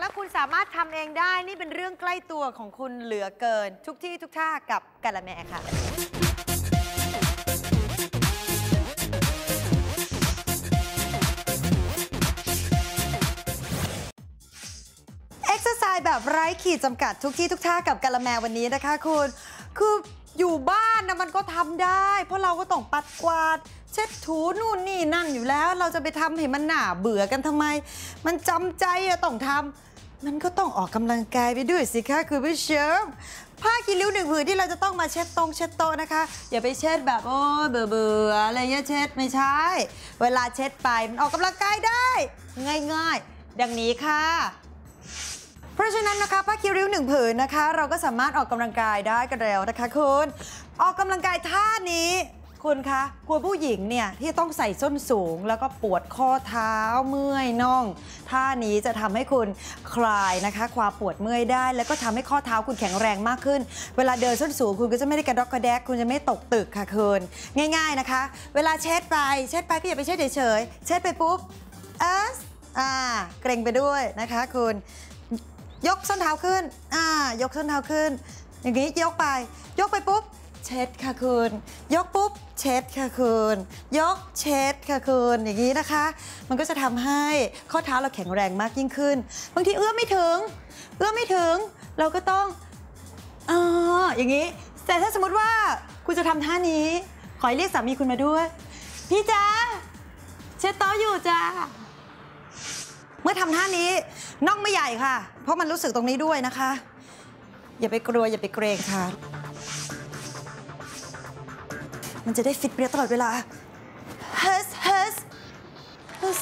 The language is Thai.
และคุณสามารถทำเองได้นี่เป็นเรื่องใกล้ตัวของคุณเหลือเกิน ทุกที่ทุกท่ากับกะละแมค่ะ เอ็กซ์ไซส์แบบไร้ขีดจำกัดทุกที่ทุกท่ากับกะละแมวันนี้นะคะคุณคืออยู่บ้านนะมันก็ทำได้ เพราะเราก็ต้องปัดกวาด เช็ดถูนู่นนี่นั่นอยู่แล้ว เราจะไปทำให้มันหนาเบื่อกันทำไม มันจำใจอะต้องทำ มันก็ต้องออกกำลังกายไปด้วยสิคะคุณผู้ชมผ้าคีริ้วหนึ่งผืนที่เราจะต้องมาเช็ดตรงเช็ดโต๊ะนะคะ อย่าไปเช็ดแบบโอ้เบื่อเบื่อๆอะไรเงี้ยเช็ดไม่ใช่ เวลาเช็ดไปมันออกกำลังกายได้ ง่ายๆ ดังนี้ค่ะเพราะฉะนั้นนะคะผ้าคิริ้วหนึ่งผืนนะคะ เราก็สามารถออกกำลังกายได้กันแล้วนะคะคุณออกกำลังกายท่านี้ คุณคะคุณผู้หญิงเนี่ยที่ต้องใส่ส้นสูง แล้วก็ปวดข้อเท้าเมื่อยน่อง ท่านี้จะทำให้คุณคลายนะคะ ความปวดเมื่อยได้ แล้วก็ทำให้ข้อเท้าคุณแข็งแรงมากขึ้น เวลาเดินส้นสูงคุณก็จะไม่ได้กระดกกระแดก คุณจะไม่ตกตึกค่ะคุณง่าย ๆนะคะ เวลาเช็ดไปเช็ดไปก็อย่าไปเช็ดเฉยๆเช็ดไปปุ๊บเอสอ่าเกรงไปด้วยนะคะคุณยกส้นเท้าขึ้นอ่ายกส้นเท้าขึ้น อย่างนี้ยกไป ยกไปปุ๊บ ช็ดค่ะคุณยกปุ๊บเช็ดค่ะคุณยกเช็ดค่ะคุณอย่างนี้นะคะ มันก็จะทำให้ข้อเท้าเราแข็งแรงมากยิ่งขึ้น บางทีเอื้อมไม่ถึง เอื้อมไม่ถึงเราก็ต้องอ่าอย่างนี้ แต่ถ้าสมมติว่าคุณจะทำท่านี้ ขอเรียกสามีคุณมาด้วย พี่จ้าเช็ดโต๊ะอยู่จ้าเมื่อทำท่านี้น่องไม่ใหญ่ค่ะ เพราะมันรู้สึกตรงนี้ด้วยนะคะ อย่าไปกลัวอย่าไปเกรงค่ะ มันจะได้ฟิตเปรี้ยตลอดเวลาเฮสเฮสเฮส